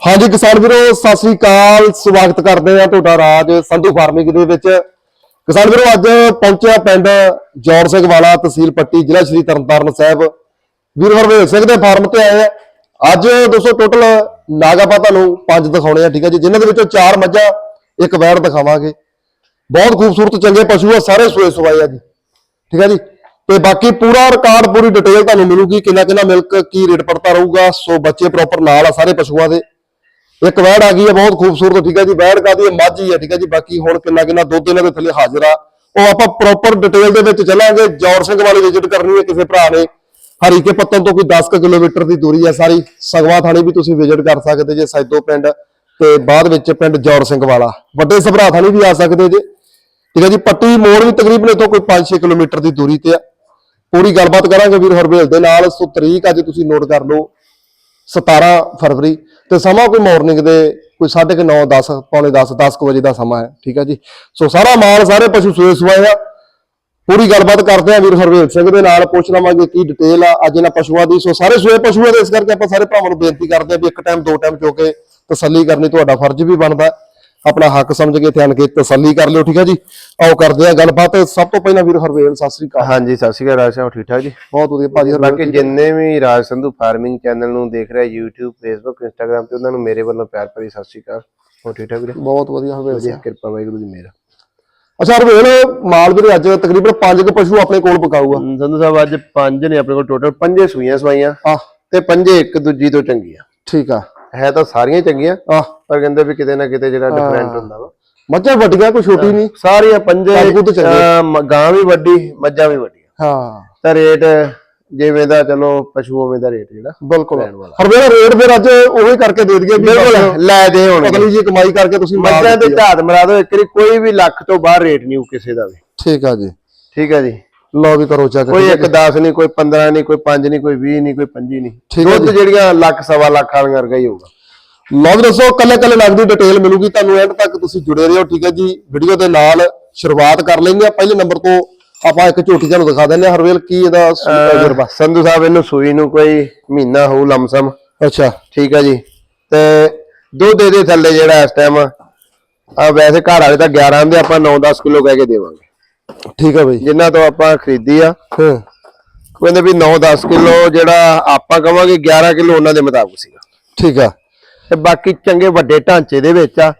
ਹਾਂਜੀ ਕਿਸਾਨ ਵੀਰੋ, ਸਤਿ ਸ੍ਰੀ ਅਕਾਲ। ਸਵਾਗਤ ਕਰਦੇ ਆ ਤੁਹਾਡਾ ਰਾਜ ਸੰਧੂ ਫਾਰਮਿੰਗ ਦੇ ਵਿੱਚ। ਕਿਸਾਨ ਵੀਰੋ, ਅੱਜ ਪਹੁੰਚਿਆ ਪਿੰਡ ਜੌਰ ਸਿੰਘ ਵਾਲਾ ਤਹਿਸੀਲ ਪੱਟੀ, ਜ਼ਿਲ੍ਹਾ ਸ਼੍ਰੀ ਤਰਨਤਾਰਨ ਸਾਹਿਬ। ਵੀਰ ਹਰਵੇਲ ਸਿੰਘ ਦੇ ਫਾਰਮ ਤੇ ਆਏ ਆ। ਅੱਜ ਦੋਸਤੋ ਟੋਟਲ ਨਾਗਾਪਾ ਤੁਹਾਨੂੰ ਪੰਜ ਦਿਖਾਉਣੇ ਆ, ਠੀਕ ਹੈ ਜੀ। ਜਿਨ੍ਹਾਂ ਦੇ ਵਿੱਚੋਂ ਚਾਰ ਮੱਝਾਂ, ਇੱਕ ਵੈੜ ਦਿਖਾਵਾਂਗੇ। ਬਹੁਤ ਖੂਬਸੂਰਤ ਚੰਗੇ ਪਸ਼ੂ ਆ, ਸਾਰੇ ਸੋਏ ਸਵਾਏ ਆ ਜੀ। ਠੀਕ ਹੈ ਜੀ। ਤੇ ਬਾਕੀ ਪੂਰਾ ਰਿਕਾਰਡ ਪੂਰੀ ਡਿਟੇਲ ਤੁਹਾਨੂੰ ਮਿਲੂਗੀ ਕਿੰਨਾ ਕਿੰਨਾ ਮਿਲਕ ਕੀ ਰੇਟ ਪੜਤਾ ਰਹੂਗਾ, ਸੋ ਬੱਚੇ ਪ੍ਰੋਪਰ ਨਾਲ ਆ ਸਾਰੇ ਪਸ਼ੂਆਂ ਦੇ। ਇੱਕ ਵੈੜ ਆ ਗਈ ਹੈ, ਬਹੁਤ ਖੂਬਸੂਰਤ, ਠੀਕ ਹੈ ਜੀ ਵੈੜ ਕਾਦੀ ਹੈ? ਮਾਝੀ ਹੈ, ਠੀਕ ਹੈ ਜੀ, ਬਾਕੀ ਹੁਣ ਕਿੰਨਾ ਕਿੰਨਾ ਦੁੱਧ ਇਹਨਾਂ ਦੇ ਥੱਲੇ ਹਾਜ਼ਰ ਆ। ਉਹ ਆਪਾਂ ਪ੍ਰੋਪਰ ਡਿਟੇਲ ਦੇ ਵਿੱਚ ਚੱਲਾਂਗੇ ਜੌਰ ਸਿੰਘ ਵਾਲੀ ਵਿਜ਼ਿਟ ਕਰਨੀ ਹੈ ਕਿਸੇ ਭਰਾ ਨੇ। ਹਰੀਕੇ ਪੱਤਨ ਤੋਂ ਕੋਈ 10 ਕੁ ਕਿਲੋਮੀਟਰ ਦੀ ਦੂਰੀ ਹੈ ਸਾਰੀ। ਸਗਵਾ ਥਾਣੀ ਵੀ ਤੁਸੀਂ ਵਿਜ਼ਿਟ ਕਰ ਸਕਦੇ ਜੇ, ਸੈਦੋ ਪਿੰਡ ਤੇ ਬਾਅਦ ਵਿੱਚ ਪਿੰਡ ਜੌਰ ਸਿੰਘ ਵਾਲਾ। ਵੱਡੇ ਸਭਰਾ ਥਾਣੀ ਵੀ ਆ ਸਕਦੇ ਜੇ। ਠੀਕ ਹੈ ਜੀ, ਪੱਟੀ ਮੋੜ ਵੀ ਤਕਰੀਬਨ ਇੱਥੋਂ ਕੋਈ 5-6 ਕਿਲੋਮੀਟਰ ਦੀ ਦੂਰੀ ਤੇ ਆ। ਪੂਰੀ ਗੱਲਬਾਤ ਕਰਾਂਗੇ ਵੀਰ ਹਰਬੇਲ ਦੇ ਨਾਲ। ਸੋ ਤਰੀਕ ਅੱਜ ਤੁਸੀਂ ਨੋਟ ਕਰ ਲਓ। 17 ਫਰਵਰੀ ਤੇ ਸਮਾਂ ਕੋਈ ਮਾਰਨਿੰਗ ਦੇ ਕੋਈ 9:30 10 ਪੌਣੇ 10 10 ਕੁ ਵਜੇ ਦਾ ਸਮਾਂ ਹੈ, ਠੀਕ ਹੈ ਜੀ? ਸੋ ਸਾਰਾ ਮਾਲ ਸਾਰੇ ਪਸ਼ੂ ਸੂਏ ਸਵਾਏ ਆ। ਪੂਰੀ ਗੱਲਬਾਤ ਕਰਦੇ ਆ ਵੀਰ ਹਰਵੇਲ ਸਿੰਘ ਦੇ ਨਾਲ, ਪੁੱਛ ਲਵਾਂਗੇ ਕੀ ਡਿਟੇਲ ਆ ਅੱਜ ਇਹਨਾਂ ਪਸ਼ੂਆਂ ਦੀ। ਸੋ ਸਾਰੇ ਸੂਏ ਪਸ਼ੂ ਆ ਇਸ ਕਰਕੇ ਆਪਾਂ ਸਾਰੇ ਭਰਾਵਾਂ ਨੂੰ ਬੇਨਤੀ ਕਰਦੇ ਆ ਵੀ ਇੱਕ ਟਾਈਮ ਦੋ ਟਾਈਮ ਚੋ ਕੇ ਤਸੱਲੀ ਕਰਨੀ, ਤੁਹਾਡਾ ਫਰਜ਼ ਵੀ ਬਣਦਾ। ਆਪਣਾ ਹੱਕ ਸਮਝ ਕੇ ਧਿਆਨ ਕੇ ਤਸੱਲੀ ਕਰ ਲਿਓ ਠੀਕ ਹੈ ਜੀ? ਆਓ ਕਰਦੇ ਆ ਗੱਲਬਾਤ। ਸਭ ਤੋਂ ਪਹਿਲਾਂ ਵੀਰ ਹਰਵੇਲ ਸਤਿ ਸ੍ਰੀ ਅਕਾਲ। ਹਾਂਜੀ ਸਤਿ ਸ਼੍ਰੀ ਅਕਾਲ ਰਾਜ ਸਾਹਿਬ ਠੀਕ ਠਾਕ ਜੀ? ਬਹੁਤ ਵਧੀਆ ਭਾਜੀ ਬਾਕੀ ਜਿੰਨੇ ਵੀ ਰਾਜ ਸੰਧੂ ਫਾਰਮਿੰਗ ਚੈਨਲ ਨੂੰ ਦੇਖ ਰਹੇ YouTube Facebook Instagram ਤੇ ਉਹਨਾਂ ਨੂੰ ਮੇਰੇ ਵੱਲੋਂ ਪਿਆਰ ਭਰੀ ਸਤਿ ਸ਼੍ਰੀ ਅਕਾਲ। ਹੋ ਠੀਕ ਠਾਕ ਵੀਰੇ? ਬਹੁਤ ਵਧੀਆ ਹਰਵੇਲ ਵਧੀਆ ਕਿਰਪਾ ਵਾਹਿਗੁਰੂ ਦੀ ਮਿਹਰ ਅੱਛਾ ਹਰਵੇਲ ਮਾਲ ਵੀਰੇ ਅੱਜ ਤਕਰੀਬਨ ਪੰਜ ਕੁ ਪਸ਼ੂ ਆਪਣੇ ਕੋਲ ਪਕਾਊਗਾ। ਸੰਧੂ ਸਾਹਿਬ ਅੱਜ ਪੰਜ ਨੇ ਆਪਣੇ ਕੋਲ ਟੋਟਲ ਪੰਜੇ ਸੂਈਆਂ ਸਵਾਈਆਂ ਤੇ ਪੰਜੇ ਇੱਕ ਦੂਜੀ ਤੋਂ ਚੰਗੀਆਂ। ਠੀਕ ਆ। ਹੈ ਤਾਂ ਸਾਰੀਆਂ ਚੰਗੀਆਂ ਆ ਪਰ ਕਹਿੰਦੇ ਵੀ ਕਿਤੇ ਨਾ ਕਿਤੇ ਜਿਹੜਾ ਡਿਫਰੈਂਟ ਹੁੰਦਾ ਵਾ। ਮੱਝਾਂ ਵੱਡੀਆਂ ਕੋਈ ਛੋਟੀ ਨਹੀਂ। ਸਾਰੀਆਂ ਪੰਜੇ। ਅਹ, ਗਾਂ ਵੀ ਵੱਡੀ ਮੱਝਾਂ ਵੀ ਵੱਡੀਆਂ। ਹਾਂ। ਤਾਂ ਰੇਟ ਜਿਵੇਂ ਦਾ ਚਲੋ ਪਸ਼ੂ ਉਵੇਂ ਦਾ ਰੇਟ ਜਿਹੜਾ ਬਿਲਕੁਲ। ਲੈਣ ਵਾਲਾ। ਰੇਟ ਫਿਰ ਅੱਜ ਉਹੀ ਕਰਕੇ ਦੇ ਦਈਏ ਬਿਲਕੁਲ ਲੈ ਦੇ ਹੁਣ। ਅਗਲੀ ਜੀ ਕਮਾਈ ਕਰਕੇ ਤੁਸੀਂ ਮਾਲ ਮੱਝਾਂ ਦੇ ਦਿੱਤੀ ਆ। ਝਾਤ ਮਰਾ ਦਿਓ ਇੱਕ ਵਾਰੀ ਕੋਈ ਵੀ ਲੱਖ ਤੋਂ ਬਾਹਰ ਰੇਟ ਨਹੀਂ ਹੋਊ ਕਿਸੇ ਦਾ ਵੀ। ਠੀਕ ਆ ਜੀ। ਠੀਕ ਹੈ ਜੀ। ਲਓ ਵੀ ਕਰੋ ਚੈੱਕ ਕੋਈ ਇੱਕ 10 ਨਹੀਂ ਕੋਈ 15 ਨਹੀਂ ਕੋਈ 5 ਨਹੀਂ ਕੋਈ 20 ਨਹੀਂ ਕੋਈ 25 ਨਹੀਂ। ਦੁੱਧ ਜਿਹੜੀਆਂ ਲੱਖ ਸਵਾ ਲੱਖ ਵਾਲੀਆਂ ਵਰਗਾ ਹੀ ਹੋਊਗਾ। ਲਓ ਵੀ ਦੱਸੋ ਕੱਲੇ ਕੱਲੇ ਲੱਗ ਦੀ ਡਿਟੇਲ ਮਿਲੂਗੀ ਤੁਹਾਨੂੰ ਐਂਡ ਤੱਕ ਤੁਸੀਂ ਜੁੜੇ ਰਹੋ ਠੀਕ ਹੈ ਜੀ। ਵੀਡੀਓ ਦੇ ਨਾਲ ਸ਼ੁਰੂਆਤ ਕਰ ਲੈਂਦੇ ਆ ਪਹਿਲੇ ਨੰਬਰ ਤੋਂ ਆਪਾਂ ਇੱਕ ਝੋਟੀ ਤੁਹਾਨੂੰ ਦਿਖਾ ਦਿੰਦੇ ਆ ਹਰਵੇਲ ਕੀ ਇਹਦਾ ਤਜਰਬਾ ਸੰਧੂ ਸਾਹਿਬ ਇਹਨੂੰ ਸੂਈ ਨੂੰ ਕੋਈ ਮਹੀਨਾ ਹੋਊ ਲਮਸਮ। ਅੱਛਾ। ਠੀਕ ਹੈ ਜੀ। ਤੇ ਦੁੱਧ ਇਹਦੇ ਥੱਲੇ ਜਿਹੜਾ ਇਸ ਟਾਈਮ ਆ ਵੈਸੇ ਘਰ ਵਾਲੇ ਤਾਂ 11 ਦੇ ਆਪਾਂ 9-10 ਕਿਲੋ ਕਹਿ ਕੇ ਦੇਵਾਂਗੇ। ਠੀਕ ਆ ਬਈ। ਜਿੰਨਾ ਤੋਂ ਆਪਾਂ ਖਰੀਦੀ ਆ। ਹਾਂ। ਕਹਿੰਦੇ ਵੀ 9-10 ਕਿਲੋ ਜਿਹੜਾ ਆਪਾਂ ਕਵਾਂਗੇ 11 ਕਿਲੋ ਉਹਨਾਂ ਦੇ ਮੁਤਾਬਕ ਸੀਗਾ। ਠੀਕ ਆ। ਤੇ ਬਾਕੀ ਚੰਗੇ ਵੱਡੇ ਢਾਂਚੇ ਦੇ ਵਿੱਚ ਆ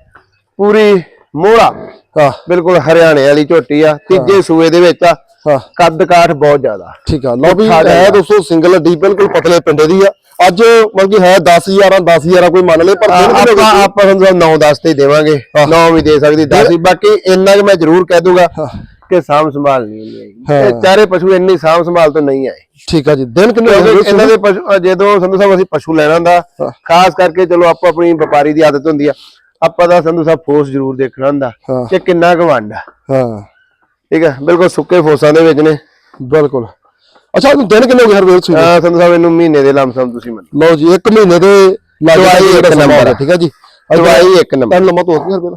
ਪੂਰੀ ਮੋਹਰਾ। ਹਾਂ। ਬਿਲਕੁਲ ਹਰਿਆਣੇ ਵਾਲੀ ਝੋਟੀ ਆ ਤੀਜੇ ਸੂਏ ਦੇ ਵਿੱਚ ਆ ਹਾਂ। ਕੱਦ ਕਾਠ ਬਹੁਤ ਜ਼ਿਆਦਾ। ਠੀਕ ਆ। ਲਓ ਵੀ ਹੈ। ਦੋਸਤੋ ਸਿੰਗਲ ਡੀ ਬਿਲਕੁਲ ਪਤਲੇ ਪਿੰਡੇ ਦੀ ਆ। ਅੱਜ ਮਤਲਬ ਕਿ ਹੈ 10000 10000 ਕੋਈ ਮੰਨ ਲੇ ਪਰ ਆਪਾਂ? ਆਪਾਂ ਤੁਹਾਨੂੰ 9-10 ਤੇ ਹੀ ਦੇਵਾਂਗੇ। 9 ਵੀ ਦੇ ਸਕਦੀ 10 ਵੀ। ਬਾਕੀ ਇੰਨਾ ਕਿ ਮੈਂ ਜ਼ਰੂਰ ਕਹਿ ਦੂੰਗਾ। ਕਿ ਸਾਂਭ ਸੰਭਾਲ ਨਹੀਂ ਹਾਂ। ਇਹ ਚਾਰੇ ਪਸ਼ੂ ਇੰਨੀ ਸਾਂਭ ਸੰਭਾਲ ਤੋਂ ਨਹੀਂ ਆਏ। ਠੀਕ ਆ ਜੀ ਦਿਨ ਕਿੰਨੇ ਹੋ ਇਹਨਾਂ ਦੇ ਪਸ਼ੂ? ਜਦੋਂ ਸੰਧੂ ਸਾਹਿਬ ਅਸੀਂ ਪਸ਼ੂ ਲੈਣਾ ਹੁੰਦਾ ਹਾਂ। ਖਾਸ ਕਰਕੇ ਚਲੋ ਆਪੋ ਆਪਣੀ ਵਪਾਰੀ ਦੀ ਆਦਤ ਹੁੰਦੀ ਆ ਆਪਾਂ ਦਾ ਸੰਧੂ ਸਾਹਿਬ ਫੋਰਸ ਜ਼ਰੂਰ ਦੇਖਣਾ ਹੁੰਦਾ ਹਾਂ। ਕਿ ਕਿੰਨਾ ਕੁ ਵੰਡ ਆ। ਹਾਂ। ਠੀਕ ਹੈ ਬਿਲਕੁਲ ਸੁੱਕੇ ਫੋਸਾਂ ਦੇ ਵਿੱਚ ਨੇ। ਬਿਲਕੁਲ। ਅੱਛਾ ਇਹਨੂੰ ਦਿਨ ਕਿੰਨੇ ਹੋ ਗਏ ਹਰਵੇਲ ਸਿੰਘ ਅਹ ਸੰਧੂ ਸਾਹਿਬ ਇਹਨੂੰ ਮਹੀਨੇ ਦੇ ਲਮਸਮ ਤੁਸੀਂ ਮੰਨੋ। ਲਓ ਜੀ 1 ਮਹੀਨੇ ਦੇ ਜਿਹੜਾ ਇੱਕ ਨੰਬਰ ਆ, ਆ। ਠੀਕ ਹੈ ਜੀ? ਦਵਾਈ ਇੱਕ ਨੰਬਰ। ਪੈਨ ਲੰਮਾ ਤੋਂ ਹੋ ਹਰਵੇਲ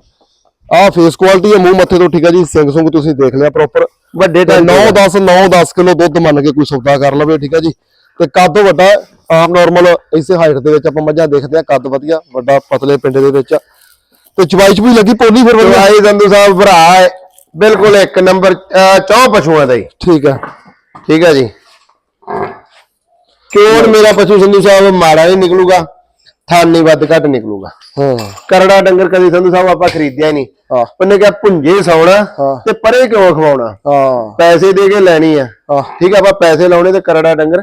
ਆਹ ਫੇਸ ਕੁਆਲਿਟੀ ਹੈ ਮੂੰਹ ਮੱਥੇ ਤੋਂ ਠੀਕ ਹੈ ਜੀ ਸਿੰਘ ਸੁੰਗ ਤੁਸੀਂ ਦੇਖ ਲਿਆ ਪ੍ਰੋਪਰ ਵੱਡੇ ਤੇ ਢਾਂਚੇ 9 10 9 10 ਕਿਲੋ ਦੁੱਧ ਮੰਨ ਕੇ ਕੋਈ ਸੌਦਾ ਕਰ ਲਵੇ ਠੀਕ ਹੈ ਜੀ। ਤੇ ਕੱਦ ਵੱਡਾ ਹੈ, ਆਮ ਨਾਰਮਲ ਇਸੇ ਹਾਈਟ ਦੇ ਵਿੱਚ ਆਪਾਂ ਮੱਝਾਂ ਦੇਖਦੇ ਆ ਕੱਦ ਵਧੀਆ ਵੱਡਾ ਪਤਲੇ ਪਿੰਡ ਦੇ ਵਿੱਚ ਤੇ ਚਵਾਈ ਚ ਵੀ ਲੱਗੀ ਪੋਲੀ ਫਿਰ ਵਧੀਆ ਦਵਾਈ ਸੰਧੂ ਸਾਹਿਬ ਭਰਾ ਹੈ ਬਿਲਕੁਲ ਇੱਕ ਨੰਬਰ ਚੌ ਪਸ਼ੂਆਂ ਦਾ ਹੀ। ਠੀਕ ਹੈ ਠੀਕ ਹੈ ਜੀ। ਕਿਉਂ ਮੇਰਾ ਪਸ਼ੂ ਸੰਧੂ ਸਾਹਿਬ ਮਾੜਾ ਨਹੀਂ ਨਿਕਲੂਗਾ ਥਾਨ ਵੱਧ ਘੱਟ ਨਿਕਲੂਗਾ। ਹਾਂ। ਕਰੜਾ ਡੰਗਰ ਕਦੀ ਸੰਧੂ ਸਾਹਿਬ ਆਪਾਂ ਖਰੀਦਿਆ ਹੀ ਨਹੀਂ। ਹਾਂ। ਉਹਨੇ ਕਿਹਾ ਭੁੰਜੇ ਸੌਣਾ। ਤੇ ਪਰੇ ਕਿਉਂ ਖਵਾਉਣਾ? ਹਾਂ। ਪੈਸੇ ਦੇ ਕੇ ਲੈਣੀ ਆ। ਠੀਕ ਆ ਆਪਾਂ ਪੈਸੇ ਲਾਉਣੇ ਤੇ ਕਰੜਾ ਡੰਗਰ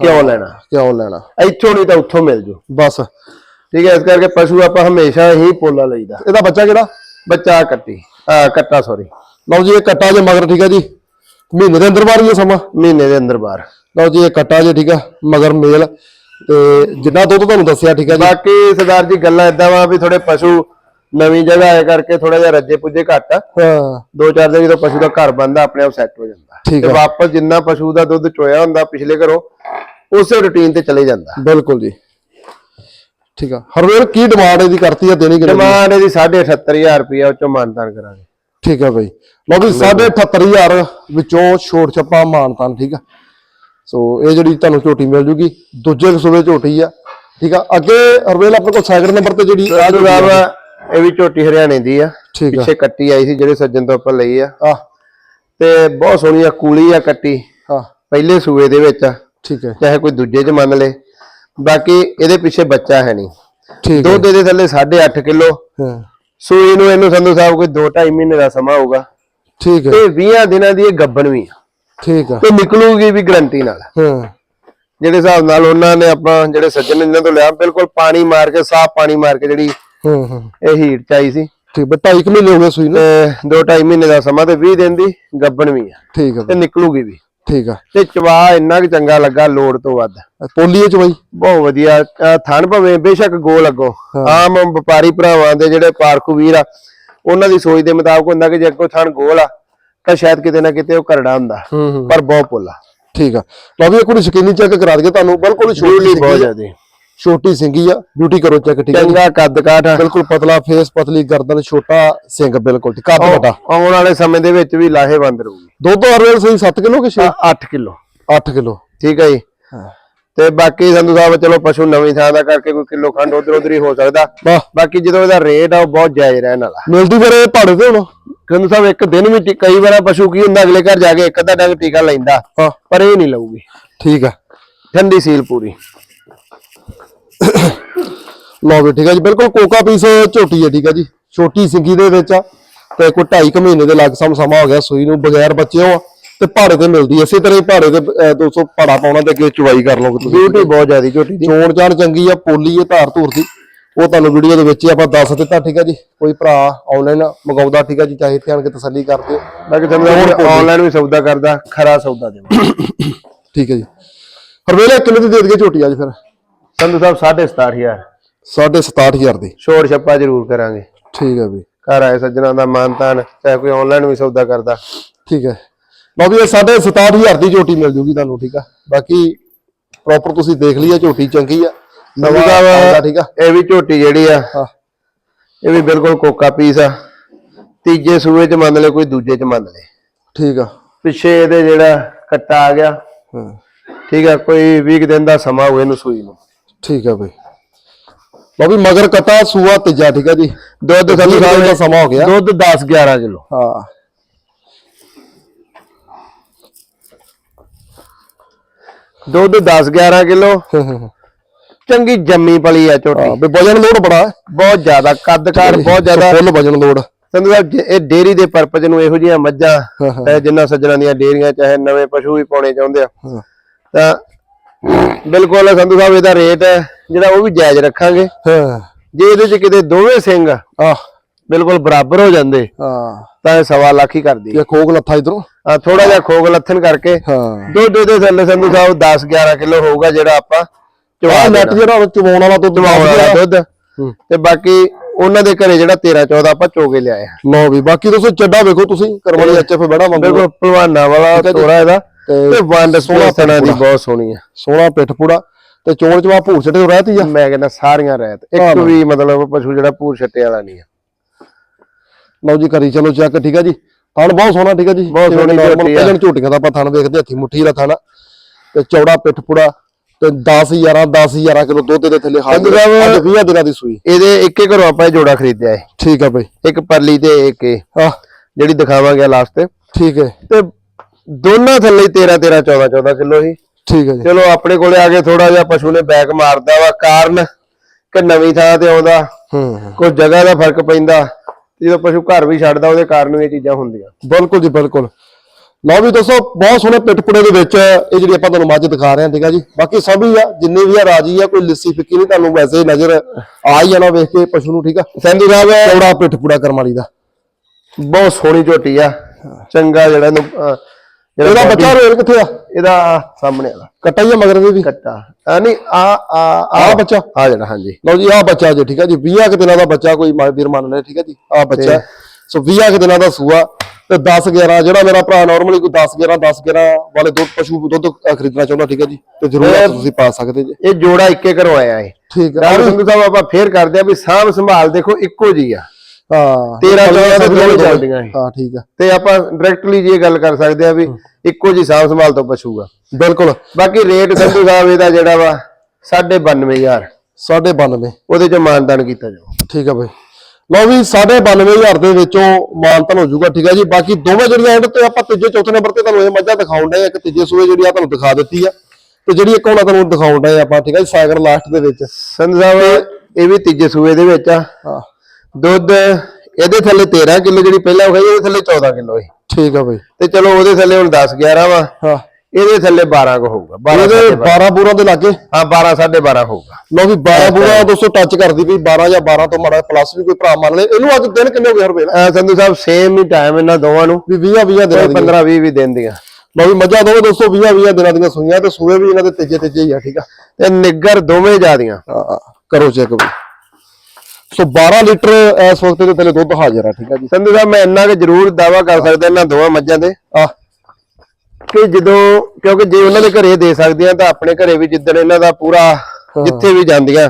ਕਿਉਂ ਲੈਣਾ? ਕਿਉਂ ਲੈਣਾ? ਇੱਥੋਂ ਨਹੀਂ ਤਾਂ ਉੱਥੋਂ ਮਿਲ ਜੂ। ਬਸ। ਠੀਕ ਹੈ ਇਸ ਕਰਕੇ ਪਸ਼ੂ ਆਪਾਂ ਹਮੇਸ਼ਾ ਹੀ ਪੋਲਾ ਲਈਦਾ। ਇਹਦਾ ਬੱਚਾ ਕਿਹੜਾ? ਬੱਚਾ ਕੱਟੀ। ਆ ਕੱਟਾ ਸੌਰੀ ਲਓ ਜੀ ਇਹ ਕੱਟਾ ਜੇ ਮਗਰ ਠੀਕ ਹੈ ਜੀ। ਮਹੀਨੇ ਦੇ ਅੰਦਰ ਬਾਹਰ ਹੈ ਸਮਾਂ? ਮਹੀਨੇ ਦੇ ਅੰਦਰ ਬਾਹਰ ਲਓ ਜੀ ਇਹ ਕੱਟਾ ਜੇ ਠੀਕ ਆ ਮਗਰ ਮੇਲ। ਤੇ ਜਿੰਨਾ ਦੁੱਧ ਤੁਹਾਨੂੰ ਦੱਸਿਆ ਠੀਕ ਹੈ ਜੀ। ਬਾਕੀ ਸਰਦਾਰ ਜੀ ਗੱਲਾਂ ਇਦਾਂ ਵਾ ਵੀ ਥੋੜੇ ਪਸ਼ੂ ਨਵੀਂ ਜਗ੍ਹਾ ਆਏ ਕਰਕੇ ਥੋੜਾ ਜਿਹਾ ਰੱਜੇ ਪੁੱਜੇ ਘੱਟ ਆ। ਹਾਂ। ਦੋ ਚਾਰ ਦਿਨ ਜਦੋਂ ਪਸ਼ੂ ਦਾ ਘਰ ਬੰਦਾ ਆਪਣੇ ਆਪ ਸੈੱਟ ਹੋ ਜਾਂਦਾ। ਤੇ। ਵਾਪਸ ਜਿੰਨਾ ਪਸ਼ੂ ਦਾ ਦੁੱਧ ਚੋਇਆ ਹੁੰਦਾ ਪਿਛਲੇ ਘਰੋਂ ਉਸੇ ਰੁਟੀਨ ਤੇ ਚਲੇ ਜਾਂਦਾ। ਬਿਲਕੁਲ ਜੀ। ਠੀਕ ਆ। ਹਰਵੇਲ ਕੀ ਡਿਮਾਂਡ ਇਹਦੀ ਕਰਤੀ ਆ ਦੇਣੀ ਕਿੰਨੀ ਡਿਮਾਂਡ ਇਹਦੀ 78500 ਰੁਪਇਆ ਉਹ ਚੋਂ ਮਾਨਤਾਨ ਕਰਾਂਗੇ। ਠੀਕ ਆ ਬਾਈ। ਲਓ ਵੀ 78500 ਵਿੱਚੋਂ ਛੋਟ ਛੱਪਾ ਮਾਨਤਾਨ ਠੀਕ ਆ। ਸੋ ਇਹ ਜਿਹੜੀ ਤੁਹਾਨੂੰ ਝੋਟੀ ਮਿਲ ਜੂਗੀ ਦੂਜੇ ਸੂਬੇ ਝੋਟੀ ਆ। ਠੀਕ ਆ। ਅੱਗੇ ਹਰਵੇਲ ਆਪਣੇ ਕੋਲ ਸੈਕਿੰਡ ਨੰਬਰ ਤੇ ਜਿਹੜੀ ਆ ਸਾਹਿਬ ਇਹ ਵੀ ਝੋਟੀ ਹਰਿਆਣੇ ਦੀ ਆ। ਠੀਕ ਆ। ਪਿੱਛੇ ਕੱਟੀ ਆਈ ਸੀ ਜਿਹੜੇ ਸੱਜਣ ਤੋਂ ਆਪਾਂ ਲਈ ਆ। ਆ। ਤੇ ਬਹੁਤ ਸੋਹਣੀ ਆ ਕੂਲੀ ਆ ਕੱਟੀ। ਹਾਂ ਪਹਿਲੇ ਸੂਏ ਦੇ ਵਿੱਚ ਠੀਕ ਹੈ ਚਾਹੇ ਕੋਈ ਦੂਜੇ ਚ ਮੰਨ ਲੇ। ਬਾਕੀ ਇਹਦੇ ਪਿੱਛੇ ਬੱਚਾ ਹੈ ਨਹੀਂ। ਠੀਕ ਹੈ ਦੁੱਧ ਦੇ ਥੱਲੇ 8.5 ਕਿਲੋ। ਹਾਂ। ਸੂਈ ਨੂੰ ਇਹਨੂੰ ਸੰਧੂ ਸਾਹਿਬ ਕੋਈ 2.5 ਮਹੀਨੇ ਦਾ ਸਮਾਂ ਹੋਊਗਾ। ਠੀਕ ਹੈ ਤੇ 20 ਦਿਨਾਂ ਦੀ ਇਹ ਗੱਬਣ ਵੀ ਆ। ਠੀਕ ਆ। ਤੇ ਨਿਕਲੂਗੀ ਵੀ ਗਰੰਟੀ ਨਾਲ। ਹਾਂ। ਜਿਹੜੇ ਹਿਸਾਬ ਨਾਲ ਉਹਨਾਂ ਨੇ ਆਪਾਂ ਜਿਹੜੇ ਸੱਜਣ ਇਹਨਾਂ ਤੋਂ ਲਿਆ ਬਿਲਕੁਲ ਪਾਣੀ ਮਾਰ ਕੇ ਸਾਫ਼ ਪਾਣੀ ਮਾਰ ਕੇ ਜਿਹੜੀ ਹਾਂ ਹਾਂ। ਇਹ ਹੀਟ ਚਾਈ ਸੀ। ਠੀਕ ਢਾਈ ਕੁ ਮਹੀਨੇ ਹੋ ਗਏ ਸੂਈ ਨੂੰ? ਤੇ 2.5 ਮਹੀਨੇ ਦਾ ਸਮਾਂ ਤੇ 20 ਦਿਨ ਦੀ ਗੱਬਣ ਵੀ ਆ। ਠੀਕ ਆ ਤੇ ਨਿਕਲੂਗੀ ਵੀ। ਠੀਕ ਆ। ਤੇ ਚਵਾ ਇੰਨਾ ਕਿ ਚੰਗਾ ਲੱਗਾ ਲੋੜ ਤੋਂ ਵੱਧ। ਪੋਲੀਏ ਚ ਬਈ? ਬਹੁਤ ਵਧੀਆ। ਥਣ ਭਵੇਂ ਬੇਸ਼ੱਕ ਗੋਲ ਅੱਗੋਂ ਆਮ ਵਪਾਰੀ ਭਰਾਵਾਂ ਦੇ ਜਿਹੜੇ ਪਾਰਖੂ ਵੀਰ ਆ ਉਹਨਾਂ ਦੀ ਸੋਚ ਦੇ ਮੁਤਾਬਕ ਹੁੰਦਾ ਕਿ ਜੇ ਅੱਗੋਂ ਥਣ ਗੋਲ ਆ ਤਾਂ ਸ਼ਾਇਦ ਕਿਤੇ ਨਾ ਕਿਤੇ ਉਹ ਕਰੜਾ ਹੁੰਦਾ। ਪਰ ਬਹੁਤ ਪੁੱਲਾ। ਠੀਕ ਆ। ਲਓ ਵੀ ਇੱਕ ਵਾਰੀ ਸਕੀਨੀ ਚੈੱਕ ਕਰਾ ਦਈਏ ਤੁਹਾਨੂੰ। ਬਿਲਕੁਲ ਬਿਊਟੀ ਬਹੁਤ ਜ਼ਿਆਦੀ। ਛੋਟੀ ਸਿੰਗੀ ਆ ਬਿਊਟੀ ਕਰੋ ਚੈੱਕ ਠੀਕ ਜੀ। ਚੰਗਾ ਕੱਦ ਕਾਠ। ਬਿਲਕੁਲ ਪਤਲਾ ਫੇਸ ਪਤਲੀ ਗਰਦਨ ਛੋਟਾ ਸਿੰਘ ਬਿਲਕੁਲ ਠੀਕ ਕੱਦ ਵੱਡਾ। ਆਉਣ ਵਾਲੇ ਸਮੇਂ ਦੇ ਵਿੱਚ ਵੀ ਲਾਹੇਵੰਦ ਰਹੂਗੀ। ਦੁੱਧ ਹਰਵੇਲ ਸਹੀ 7 ਕਿਲੋ ਕਿ 6 8 ਕਿਲੋ। 8 ਕਿਲੋ। ਠੀਕ ਹੈ ਜੀ। ਹਾਂ। ਤੇ ਬਾਕੀ ਸੰਧੂ ਸਾਹਿਬ ਚਲੋ ਪਸ਼ੂ ਨਵੀਂ ਥਾਂ ਦਾ ਕਰਕੇ ਕੋਈ ਕਿਲੋ ਖੰਡ ਉਧਰ ਉਧਰ ਹੀ ਹੋ ਸਕਦਾ। ਬਾਕੀ ਜਦੋਂ ਇਹਦਾ ਰੇਟ ਆ ਉਹ ਬਹੁਤ ਜਾਇਜ਼ ਰਹਿਣ ਵਾਲਾ। ਮਿਲਦੀ ਫਿਰ ਇਹ ਭਾੜੇ ਤੇ ਹੁਣ। ਸੰਧੂ ਸਾਹਿਬ ਇੱਕ ਦਿਨ ਵੀ ਕਈ ਵਾਰ ਪਸ਼ੂ ਕੀ ਹੁੰਦਾ ਅਗਲੇ ਘਰ ਜਾ ਕੇ ਇੱਕ ਅੱਧਾ ਡੰਗ ਟੀਕਾ ਲੈਂਦਾ ਹਾਂ। ਪਰ ਇਹ ਨਹੀਂ ਲਊਗੀ। ਠੀਕ ਆ। ਠੰਡੀ ਸੀਲ ਪੂਰੀ। ਲਓ ਵੀ ਠੀਕ ਆ ਜੀ ਬਿਲਕੁਲ ਕੋਕਾ ਪੀਸ ਝੋਟੀ ਹੈ ਠੀਕ ਆ ਜੀ। ਛੋਟੀ ਸਿੰਗੀ ਦੇ ਵਿੱਚ ਆ ਤੇ ਕੋਈ 2.5 ਮਹੀਨੇ ਦੇ ਲੱਗ ਸਮ ਸਮਾਂ ਹੋ ਗਿਆ ਸੂਈ ਨੂੰ ਬਗੈਰ ਬੱਚਿਓ ਆ ਤੇ ਭਾੜੇ ਤੇ ਮਿਲਦੀ ਐ। ਇਸੇ ਤਰ੍ਹਾਂ ਹੀ ਭਾੜੇ ਤੇ ਅਹ, 200 ਭਾੜਾ ਪਾਉਣਾ ਤੇ ਅੱਗੇ ਚੁਵਾਈ ਕਰ ਲਓਗੇ ਤੁਸੀਂ। ਬਿਊਟੀ ਬਹੁਤ ਜ਼ਿਆਦੀ ਝੋਟੀ ਦੀ। ਚੋਣ ਚਾਣ ਚੰਗੀ ਆ ਪੋਲੀ ਹੈ ਧਾਰ ਧੂਰ ਦੀ। ਉਹ ਤੁਹਾਨੂੰ ਵੀਡੀਓ ਦੇ ਵਿੱਚ ਹੀ ਆਪਾਂ ਦੱਸ ਦਿੱਤਾ ਠੀਕ ਆ ਜੀ। ਕੋਈ ਭਰਾ ਆਨਲਾਈਨ ਮੰਗਾਉਂਦਾ ਠੀਕ ਆ ਜੀ ਚਾਹੇ ਇੱਥੇ ਆਣ ਕੇ ਤਸੱਲੀ ਕਰ ਦਿਓ ਬਾਕੀ ਸੰਧੂ ਸਾਹਿਬ ਆਨਲਾਈਨ ਵੀ ਸੌਦਾ ਕਰਦਾ ਖਰਾ ਸੌਦਾ ਦੇਵਾਂ ਠੀਕ ਹੈ ਜੀ। ਹਰਵੇਲੇ ਕਿੰਨੇ ਦੀ ਦੇ ਦਈਏ ਝੋਟੀ ਅੱਜ ਫਿਰ। ਸੰਧੂ ਸਾਹਿਬ 67500 67000 ਦੀ। ਛੋੜ ਛੱਪਾ ਜ਼ਰੂਰ ਕਰਾਂਗੇ। ਠੀਕ ਹੈ ਵੀ ਘਰ ਆਏ ਸੱਜਣਾ ਦਾ ਮਾਨਤਾਨ ਚਾਹੇ ਕੋਈ ਆਨਲਾਈਨ ਵੀ ਸੌਦਾ ਕਰਦਾ। ਠੀਕ ਹੈ। ਲਓ ਵੀ ਇਹ 67000 ਦੀ ਝੋਟੀ ਮਿਲ ਜੂਗੀ ਤੁਹਾਨੂੰ ਠੀਕ ਆ? ਬਾਕੀ ਪ੍ਰੋਪਰ ਤੁਸੀਂ ਦੇਖ ਲਈਏ ਝੋਟੀ ਚੰਗੀ ਆ। ਸੰਧੂ ਸਾਹਿਬ ਠੀਕ ਆ? ਇਹ ਵੀ ਝੋਟੀ ਜਿਹੜੀ ਆ ਇਹ ਵੀ ਬਿਲਕੁਲ ਕੋਕਾ ਪੀਸ ਆ। ਤੀਜੇ ਸੂਏ ਚ ਮੰਨ ਲੈ ਕੋਈ ਦੂਜੇ ਚ ਮੰਨ ਲੈ। ਠੀਕ ਆ। ਪਿੱਛੇ ਇਹਦੇ ਜਿਹੜਾ ਕੱਟਾ ਆ ਗਿਆ। ਠੀਕ ਆ ਕੋਈ 20 ਕੁ ਦਿਨ ਦਾ ਸਮਾਂ ਹੋਏ ਇਹਨੂੰ ਸੂਈ ਨੂੰ। ਠੀਕ ਆ ਬਈ। ਵੀ ਮਗਰ ਕਟਾ ਸੂਆ ਤੀਜਾ ਠੀਕ ਆ ਜੀ। ਦੁੱਧ ਸੰਧੂ ਦਿਨ ਦਾ ਸਮਾਂ ਹੋ ਗਿਆ। ਦੁੱਧ 10 11 ਕਿਲੋ। ਹਾਂ। ਦੁੱਧ 10 11 ਕਿਲੋ। ਹਾਂ, ਹਾਂ, ਹਾਂ। ਚੰਗੀ ਜੰਮੀ ਪਲੀ ਆ ਝੋਟੀ ਹਾਂ ਵੀ ਵਜਨ ਲੋਡ ਬੜਾ। ਹੈ ਬਹੁਤ ਜ਼ਿਆਦਾ ਕੱਦਕਾਰ ਬਹੁਤ ਜ਼ਿਆਦਾ। ਫੁੱਲ ਵਜਨ ਲੋਡ ਸੰਧੂ ਸਾਹਿਬ ਇਹ ਡੇਰੀ ਦੇ ਪਰਪਸ ਨੂੰ ਇਹੋ ਜਿਹੀਆਂ ਮੱਝਾਂ ਹਾਂ, ਹਾਂ। ਜਿੰਨਾ ਸੱਜਣਾ ਦੀਆਂ ਡੇਰੀਆਂ ਚਾਹੇ ਨਵੇਂ ਪਸ਼ੂ ਵੀ ਪਾਉਣੇ ਚਾਹੁੰਦੇ ਆ ਹਾਂ। ਤਾਂ ਬਿਲਕੁਲ ਸੰਧੂ ਸਾਹਿਬ ਇਹਦਾ ਰੇਟ ਜਿਹੜਾ ਉਹ ਵੀ ਜਾਇਜ਼ ਰੱਖਾਂਗੇ। ਹਾਂ। ਜੇ ਇਹਦੇ ਚ ਕਿਤੇ ਦੋਵੇਂ ਸਿੰਘ ਆਹ। ਬਿਲਕੁਲ ਬਰਾਬਰ ਹੋ ਜਾਂਦੇ ਹਾਂ। ਤਾਂ ਸਵਾ ਲੱਖ ਹੀ ਕਰਦੀ ਇਹ ਖੋਗ ਲੱਥਾ ਇਧਰੋਂ? ਆ ਥੋੜਾ ਜਿਹਾ ਖੋਗ ਲੱਥਣ ਕਰਕੇ ਹਾਂ। ਦੁੱਧ ਦੇ ਥੱਲੇ ਸੰਧੂ ਸਾਹਿਬ 10 11 ਕਿਲੋ ਹੋਊਗਾ ਜਿਹੜਾ ਆਪਾਂ ਚਵਾ ਨੈਟ ਜਿਹੜਾ ਚਵਾਉਣ ਵਾਲਾ ਦੁੱਧ ਵਾਲਾ ਦੁੱਧ। ਤੇ ਬਾਕੀ ਉਹਨਾਂ ਦੇ ਘਰੇ ਜਿਹੜਾ 13 14 ਆਪਾਂ ਚੋਗੇ ਲਿਆਏ ਆ। ਲਓ ਵੀ ਬਾਕੀ ਦੋਸਤੋ ਚੱਡਾ ਵੇਖੋ ਤੁਸੀਂ ਕਰਵਾਲੀ ਐਚਐਫ ਬੜਾ ਮੰਗੋ ਬਿਲਕੁਲ ਭਲਵਾਨਾ ਵਾਲਾ ਤੋਰਾ ਇਹਦਾ। ਤੇ ਵੰਡ ਸੋਹਣਾ ਤਣਾ ਦੀ। ਬਹੁਤ ਸੋਹਣੀ ਆ। ਸੋਹਣਾ ਪਿੱਠ ਪੂੜਾ ਤੇ ਚੋਣ ਚਵਾ ਭੂਰ ਛੱਡੇ ਤੋਂ ਰਹਿਤੀ ਆ? ਮੈਂ ਕਹਿੰਦਾ ਸਾਰੀਆਂ ਰਹਿਤ। ਇੱਕ ਵੀ ਮਤਲਬ ਪਸ਼ੂ ਜਿਹੜਾ ਪੂਰ ਛੱਟੇ ਵਾਲਾ ਨਹੀਂ ਆ। ਲਓ ਜੀ ਕਰੀ ਚਲੋ ਚੈੱਕ ਠੀਕ ਆ ਜੀ? ਥਣ ਬਹੁਤ ਸੋਹਣਾ ਠੀਕ ਆ ਜੀ? ਬਹੁਤ ਸੋਹਣੀ। ਪਹਿਲਾਂ ਝੋਟੀਆਂ ਦਾ ਆਪਾਂ ਥਣ ਵੇਖਦੇ ਹੱਥੀ ਮੁੱਠੀ ਦਾ ਥਣ ਤੇ ਚੌੜਾ ਪਿੱਠ ਪੂੜਾ ਤੇ 10 11 10 11 ਕਿਲੋ ਦੁੱਧ ਦੇ ਥੱਲੇ ਸਾਹਿਬ- ਅੱਜ 20 ਦਿਨਾਂ ਦੀ ਸੂਈ। ਇਹਦੇ ਇੱਕ ਇੱਕ ਘਰੋਂ ਆਪਾਂ ਇਹ ਜੋੜਾ ਖਰੀਦਿਆ ਹੈ ਠੀਕ ਆ ਬਈ। ਇੱਕ ਪਰਲੀ ਤੇ ਇੱਕ ਇਹ ਜਿਹੜੀ ਦਿਖਾਵਾਂਗੇ ਲਾਸਟ ਤੇ। ਠੀਕ ਹੈ ਤੇ ਦੋਨਾਂ ਥੱਲੇ ਹੀ 13 13 14 14 ਕਿਲੋ ਹੀ ਠੀਕ ਹੈ ਜੀ। ਚਲੋ ਆਪਣੇ ਕੋਲੇ ਆ ਕੇ ਥੋੜਾ ਜਿਹਾ ਪਸ਼ੂ ਨੇ ਬੈਕ ਮਾਰਦਾ ਵਾ ਕਾਰਨ ਕਿ ਨਵੀਂ ਥਾਂ ਤੇ ਆਉਂਦਾ ਹੂੰ ਕੋਈ ਜਗ੍ਹਾ ਦਾ ਫ਼ਰਕ ਪੈਂਦਾ ਜਦੋਂ ਪਸ਼ੂ ਘਰ ਵੀ ਛੱਡਦਾ ਉਹਦੇ ਕਾਰਨ ਇਹ ਚੀਜ਼ਾਂ ਹੁੰਦੀਆਂ। ਬਿਲਕੁਲ ਜੀ ਬਿਲਕੁਲ। ਲਓ ਵੀ ਦੋਸਤੋ ਬਹੁਤ ਸੋਹਣੇ ਪਿੱਠ ਪੁੜੇ ਦੇ ਵਿੱਚ ਇਹ ਜਿਹੜੀ ਆਪਾਂ ਤੁਹਾਨੂੰ ਮੱਝ ਦਿਖਾ ਰਹੇ ਹਾਂ ਠੀਕ ਆ ਜੀ। ਬਾਕੀ ਸਭ ਹੀ ਆ ਜਿੰਨੇ ਵੀ ਆ ਰਾਜੀ ਆ ਕੋਈ ਲਿੱਸੀ ਫਿੱਕੀ ਨਹੀਂ ਤੁਹਾਨੂੰ ਵੈਸੇ ਨਜ਼ਰ ਆ ਹੀ ਜਾਣਾ ਵੇਖ ਕੇ ਪਸ਼ੂ ਨੂੰ ਠੀਕ ਆ। ਸੰਧੂ ਸਾਹਿਬ ਚੌੜਾ ਪਿੱਠ ਪੁੜਾ ਕਰਮ ਵਾਲੀ ਦਾ। ਬਹੁਤ ਸੋਹਣੀ ਝੋਟੀ ਆ। ਚੰਗਾ ਜਿਹੜਾ ਇਹਨੂੰ ਇਹਦਾ ਬੱਚਾ ਰੋਲ ਕਿੱਥੇ ਆ? ਇਹਦਾ ਸਾਹਮਣੇ ਵਾਲਾ ਕੱਟਾ ਹੀ ਆ ਮਗਰ ਦੇ ਵੀ। ਕੱਟਾ। ਆ ਨਹੀਂ ਆ ਆ ਆਹ ਬੱਚਾ? ਆ ਜਿਹੜਾ ਹਾਂਜੀ। ਲਓ ਜੀ ਆਹ ਬੱਚਾ ਜੇ ਠੀਕ ਆ ਜੀ। 20 ਕੁ ਦਿਨਾਂ ਦਾ ਬੱਚਾ ਕੋਈ ਵੀਰ ਮੰਨ ਲੈ ਠੀਕ ਆ ਜੀ। ਆਹ ਬੱਚਾ। ਸੋ 20 ਕੁ ਦਿਨਾਂ ਦਾ ਸੂਆ ਤੇ 10 11 ਜਿਹੜਾ ਮੇਰਾ ਭਰਾ ਨਾਰਮਲੀ ਕੋਈ 10 11 10 11 ਵਾਲੇ ਦੁੱਧ ਪਸ਼ੂ ਦੁੱਧ ਖਰੀਦਣਾ ਚਾਹੁੰਦਾ ਠੀਕ ਆ ਜੀ। ਤੇ ਜ਼ਰੂਰ ਤੁਸੀਂ ਪਾ ਸਕਦੇ ਜੀ। ਇਹ ਜੋੜਾ ਇੱਕੇ ਘਰੋਂ ਆਇਆ ਹੈ ਠੀਕ ਆ। ਸੰਧੂ ਸਾਹਿਬ ਆਪਾਂ ਫੇਰ ਕਰਦੇ ਆ ਵੀ ਸਾਂਭ ਸੰਭਾਲ ਦੇਖੋ ਇੱਕੋ ਜੀ ਆ। ਹਾਂ 13 14 ਦੇ ਦੋਵੇਂ ਚੱਲਦੀਆਂ ਇਹ। ਹਾਂ ਠੀਕ ਆ। ਤੇ ਆਪਾਂ ਡਾਇਰੈਕਟਲੀ ਜੀ ਗੱਲ ਕਰ ਸਕਦੇ ਆ ਵੀ ਇੱਕੋ ਜੀ ਸਾਂਭ ਸੰਭਾਲ ਤੋਂ ਪਸ਼ੂਗਾ ਬਿਲਕੁਲ। ਬਾਕੀ ਰੇਟ ਸੰਧੂ ਸਾਹਿਬ ਇਹਦਾ ਜਿਹੜਾ ਵਾ 92500 92 ਉਹਦੇ ਚ ਮਾਨਦਾਨ ਕੀਤਾ ਜਾਊ। ਠੀਕ ਆ ਬਈ। ਲਓ ਵੀ 92500 ਦੇ ਵਿੱਚੋਂ ਮਾਨਤਨ ਹੋ ਜਾਊਗਾ ਠੀਕ ਆ ਜੀ। ਬਾਕੀ ਦੋਵੇਂ ਜਿਹੜੀਆਂ ਐਂਡ ਤੇ ਆਪਾਂ ਤੀਜੇ ਚੌਥੇ ਨੰਬਰ ਤੇ ਤੁਹਾਨੂੰ ਇਹ ਮੱਝਾਂ ਦਿਖਾਉਣ ਡਏ ਆ। ਇੱਕ ਤੀਜੇ ਸੂਏ ਜਿਹੜੀ ਆ ਤੁਹਾਨੂੰ ਦਿਖਾ ਦਿੱਤੀ ਆ। ਤੇ ਜਿਹੜੀ ਇੱਕ ਹੁਣ ਤੁਹਾਨੂੰ ਦਿਖਾਉਣ ਡਏ ਆਪਾਂ ਠੀਕ ਆ ਜੀ ਸਾਗਰ ਲਾਸਟ ਦੇ ਵਿੱਚ। ਸੰਧੂ ਸਾਹਿਬ ਇਹ ਵੀ ਤੀਜੇ ਸੂਏ ਦੇ ਵਿੱਚ ਆ। ਹਾਂ। ਦੁੱਧ ਇਹਦੇ ਥੱਲੇ 13 ਕਿਲੋ ਜਿਹੜੀ ਪਹਿਲਾਂ ਹੋਈ ਇਹਦੇ ਥੱਲੇ 14 ਕਿਲੋ ਹੈ ਠੀਕ ਆ ਬਈ। ਤੇ ਚਲੋ ਉਹਦੇ ਥੱਲੇ ਹੁਣ 10 11 ਵਾ। ਹਾਂ। ਇਹਦੇ ਥੱਲੇ 12 ਕੋ ਹੋਊਗਾ 12 ਇਹਦੇ 12 ਬੂਰਾਂ। ਦੇ ਲਾਗੇ? ਹਾਂ 12 12.5 ਹੋਊਗਾ। ਲਓ ਵੀ 12 ਬੂਰਾਂ ਦੋਸਤੋ ਟੱਚ ਕਰਦੀ ਵੀ 12 ਜਾਂ 12 ਤੋਂ ਮਾੜਾ ਪਲੱਸ ਵੀ ਕੋਈ ਭਰਾ ਮੰਨ ਲੇ। ਇਹਨੂੰ ਅੱਜ ਦਿਨ ਕਿੰਨੇ ਹੋ ਗਏ ਰੁਪਏ ਅਹ ਸੰਧੂ ਸਾਹਿਬ ਸੇਮ ਹੀ ਟਾਈਮ ਇਹਨਾਂ ਦੋਵਾਂ ਨੂੰ। ਵੀ 20 20 ਦਿਨਾਂ ਦੀਆਂ। 15 20 ਵੀ ਦਿਨ ਦੀਆਂ। ਲਓ ਵੀ ਮੱਝਾਂ ਦੋਵੇਂ ਦੋਸਤੋ 20 20 ਦਿਨਾਂ ਦੀਆਂ ਸੂਈਆਂ ਤੇ ਸੂਏ ਵੀ ਇਹਨਾਂ ਦੇ ਤੀਜੇ ਤੀਜੇ ਹੀ ਆ ਠੀਕ ਆ। ਤੇ ਨਿੱਗਰ ਦੋਵੇਂ ਜਿਆਦੀਆਂ। ਹਾਂ, ਕਰੋ ਚੈੱਕ ਵੀ। ਸੋ 12 ਲੀਟਰ ਇਸ ਵਕਤ ਦੇ ਥੱਲੇ ਦੁੱਧ ਹਾਜ਼ਰ ਆ ਠੀਕ ਆ ਜੀ। ਸੰਧੂ ਸਾਹਿਬ ਮੈਂ ਇੰਨਾ ਕਿ ਜ਼ਰੂਰ ਦਾਵਾ ਕਰ ਸਕਦਾ ਇਹਨਾਂ ਦੋਵਾਂ ਮੱਝਾਂ ਤੇ। ਆ। ਕਿ ਜਦੋਂ ਕਿਉਂਕਿ ਜੇ ਉਹਨਾਂ ਦੇ ਘਰੇ ਦੇ ਸਕਦੇ ਆ ਤਾਂ ਆਪਣੇ ਘਰੇ ਵੀ ਜਿੱਦਣ ਇਹਨਾਂ ਦਾ ਪੂਰਾ ਜਿੱਥੇ ਵੀ ਜਾਂਦੀਆਂ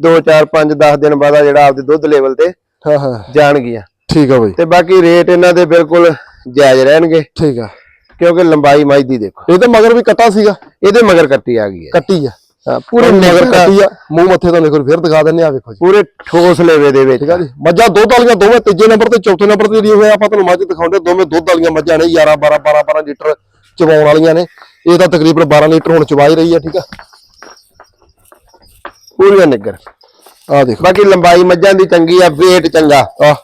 2 4 5 10 ਦਿਨ ਬਾਅਦ ਆ ਜਿਹੜਾ ਆਪਦੇ ਦੁੱਧ ਲੈਵਲ ਤੇ ਹਾਂ ਹਾਂ। ਜਾਣਗੀਆਂ। ਠੀਕ ਆ ਬਈ। ਤੇ ਬਾਕੀ ਰੇਟ ਇਹਨਾਂ ਦੇ ਬਿਲਕੁਲ ਜਾਇਜ਼ ਰਹਿਣਗੇ। ਠੀਕ ਆ। ਕਿਉਂਕਿ ਲੰਬਾਈ ਮੱਝ ਦੀ ਦੇਖੋ। ਇਹ ਤਾਂ ਮਗਰ ਵੀ ਕੱਟਾ ਸੀਗਾ। ਇਹਦੇ ਮਗਰ ਕੱਟੀ ਆ ਗਈ ਹੈ। ਕੱਟੀ ਆ। ਪੂਰੇ ਮਗਰ ਕੱਟੀ ਆ। ਮੂੰਹ ਮੱਥੇ ਤੋਂ ਦੇਖੋ ਫਿਰ ਦਿਖਾ ਦਿੰਨੇ ਆ ਵੇਖੋ ਜੀ। ਪੂਰੇ ਠੋਸ ਲੇਵੇ ਦੇ ਵਿੱਚ। ਠੀਕ ਆ ਜੀ। ਮੱਝਾਂ ਦੁੱਧ ਵਾਲੀਆਂ ਦੋਵੇਂ ਤੀਜੇ ਨੰਬਰ ਤੇ ਚੌਥੇ ਨੰਬਰ ਤੇ ਜਿਹੜੀ ਹੋਇਆ ਆਪਾਂ ਤੁਹਾਨੂੰ ਮੱਝ ਦਿਖਾਉਂਦੇ ਦੋਵੇਂ ਦੁੱਧ ਵਾਲੀਆਂ ਮੱਝਾਂ ਨੇ 11 12 12 12 ਲੀਟਰ ਚਵਾਉਣ ਵਾਲੀਆਂ ਨੇ। ਇਹ ਤਾਂ ਤਕਰੀਬਨ 12 ਲੀਟਰ ਹੁਣ ਚਵਾ ਹੀ ਰਹੀ ਆ ਠੀਕ ਆ। ਪੂਰੀਆਂ ਨਿੱਗਰ। ਆ ਦੇਖੋ। ਬਾਕੀ ਲੰਬਾਈ ਮੱਝਾਂ ਦੀ ਚੰਗੀ ਆ weight ਚੰਗਾ। ਆ